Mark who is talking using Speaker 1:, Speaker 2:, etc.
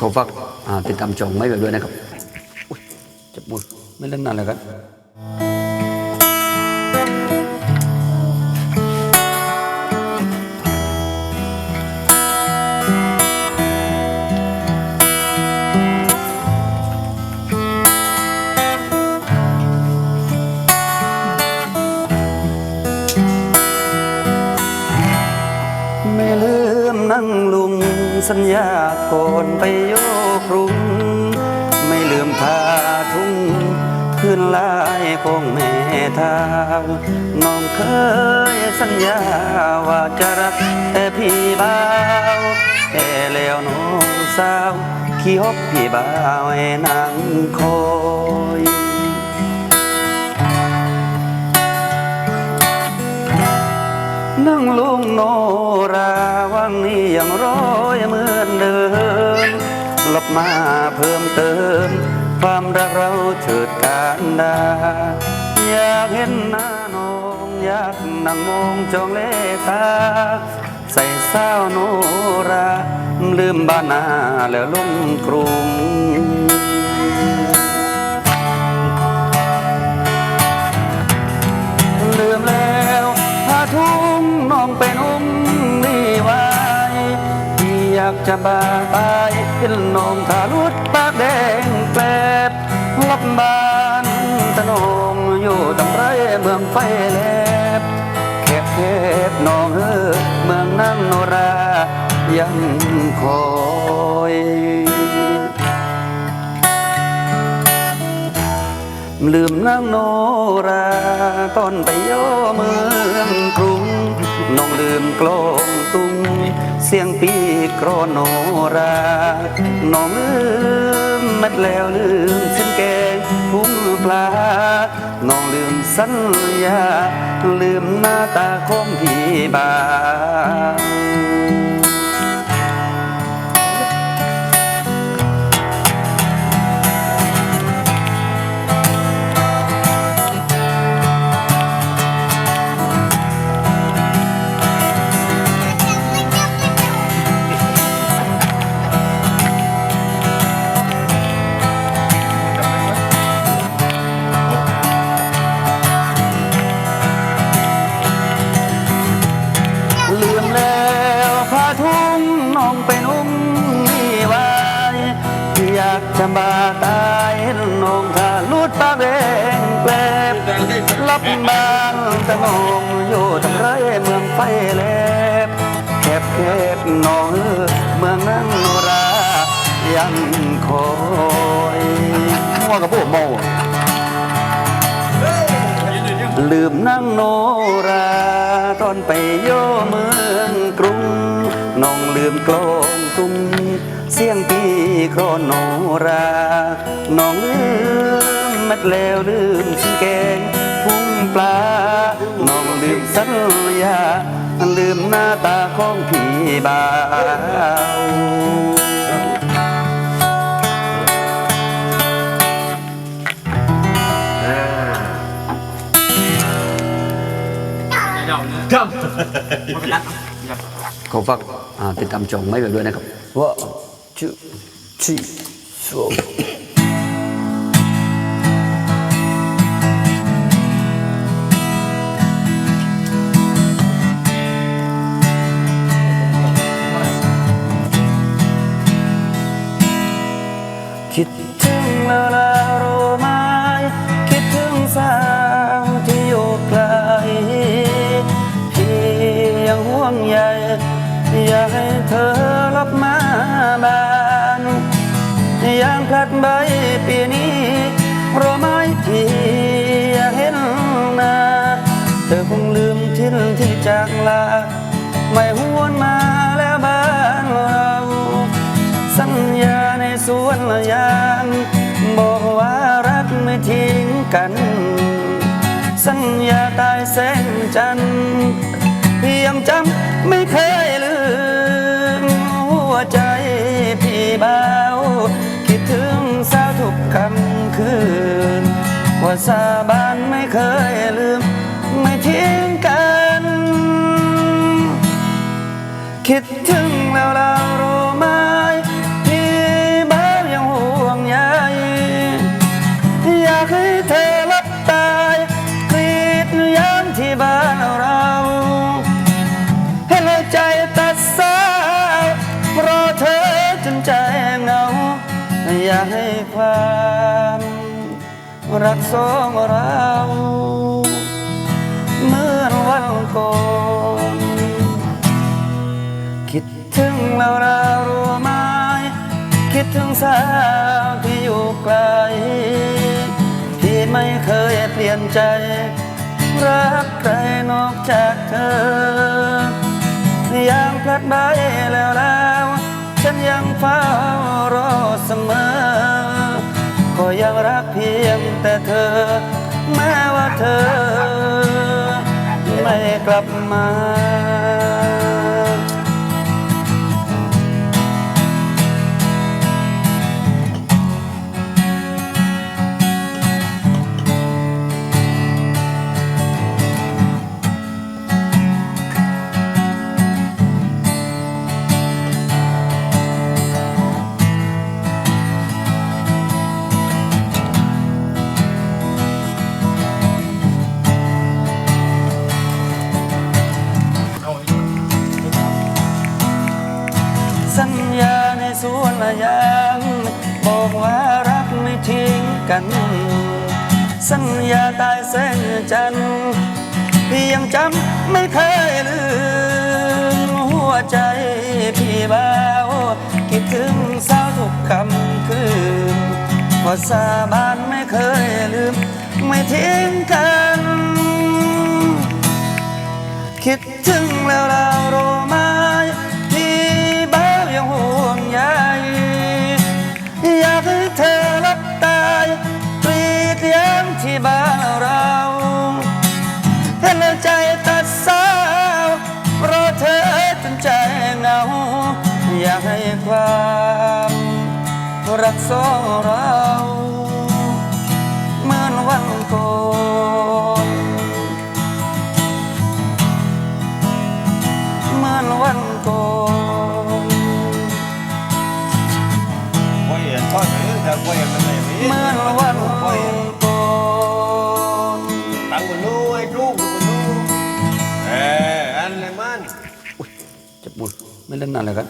Speaker 1: ขอฝากติดตามชมไม่ไปด้วยนะครับจับมือไม่เล่นนานเลยครับ สัญญาก่อนไปโยกรุง ไม่ลืมพาทุ่งคืนลายของแม่ทางน้องเคยสัญญาว่าจะรักแต่พี่บ่าวแต่แล้วน้องสาวขี้ฮกพี่บ่าวให้นั่งคอยนั่งลงนราวังนี้ยัง ร้อยเหมือนเดิมหลบมาเพิ่มเติม ความรักเราเถิดการดาอยากเห็นหน้าน้องอยากนั่งมองจองเลตา ใส่เศร้าโนรา ลืมบ้านนาแล้วลุ่มกรุงลืมแล้วผ้าทุ่งน้องเป็นอุ้ม จะบาตายเห็นน้องทารุดปากแดงแปลบลับบานตะนงอยู่ตำไรเมืองไฟแลบแคบแคบน้องเออเมืองนั่งโนรายังคอยลืมนางโนราตอนไปโยเมืองกรุงน้องลืมกลองตุง เสียงปีกรอนโนราน้องลืมมัดแล้วลืมฉันแกงพุ่มปลา น้องลืมสัญญา ลืมหน้าตาของพี่บา องไปนุ่งนี่ไว้อยากจะมาตายเห็นน้องถ้าลุดปากแดงแปลบลับบ้านตะนองอยู่ทำไรเมืองไฟแลบแคบแคบน้องเอ้อเมืองนั้นโนรายังคอยมั่วกับพวกโมลืมนั่งโนราตอนไปโยเมืองกรุง น้องลืมกลองตุ้งเสียงปีโครนโนราน้องลืมมัดแล้วลืมสิงแกงพุ่งปลาน้องลืมสัญญาลืมหน้าตาของพี่บ่าว ขอฝากติดตามชมไม่ไปด้วยนะครับว่าชื่อชื่อ เธอรับมาบ้านยางพลัดใบปีนี้รู้ไหมพี่อยากเห็นหน้าเธอคงลืมทิ้นที่จากลา ไม่หวนมาแล้วบ้านเรา สัญญาในสวนยางบอกว่ารักไม่ทิ้งกัน สัญญาตายแสงจันทร์ยังจำไม่เคยลืม บา คิดถึงสาวทุกคำคืน ว่าสาบานไม่เคยลืม ไม่ทิ้งกัน คิดถึงแล้วเรารู้ รักสองเราเหมื่อนวันก่อนคิดถึงเราเรารู้ไหมคิดถึงสาวที่อยู่ไกล ที่ไม่เคยเปลี่ยนใจ รักใครนอกจากเธอยังพลัดใบแล้วแล้ว ฉันยังเฝ้ารอเสมอ ก็ยังรักเพียงแต่เธอ แม้ว่าเธอ ไม่กลับมา กัน สัญญาตายแสงจันทร์พี่ยังจำไม่เคยลืม หัวใจพี่บ้าวคิดถึงสาวทุกคำคืนพอสาบานไม่เคยลืม ไม่ทิ้งกัน คิดถึงแล้วเร กโซเราเหมือนวันก่อนเหมือนวันก่อนบ่เห็นพ่อเห็นแต่บ่เห็นมันไม่มีเหมือนวันก่อน
Speaker 2: ตังบนนู้ไอ้
Speaker 1: ลูกบนนู้
Speaker 2: เอ
Speaker 1: ออัน
Speaker 2: ไหนมัน
Speaker 1: จะปวดไม่เล่นนั่นเลยครับ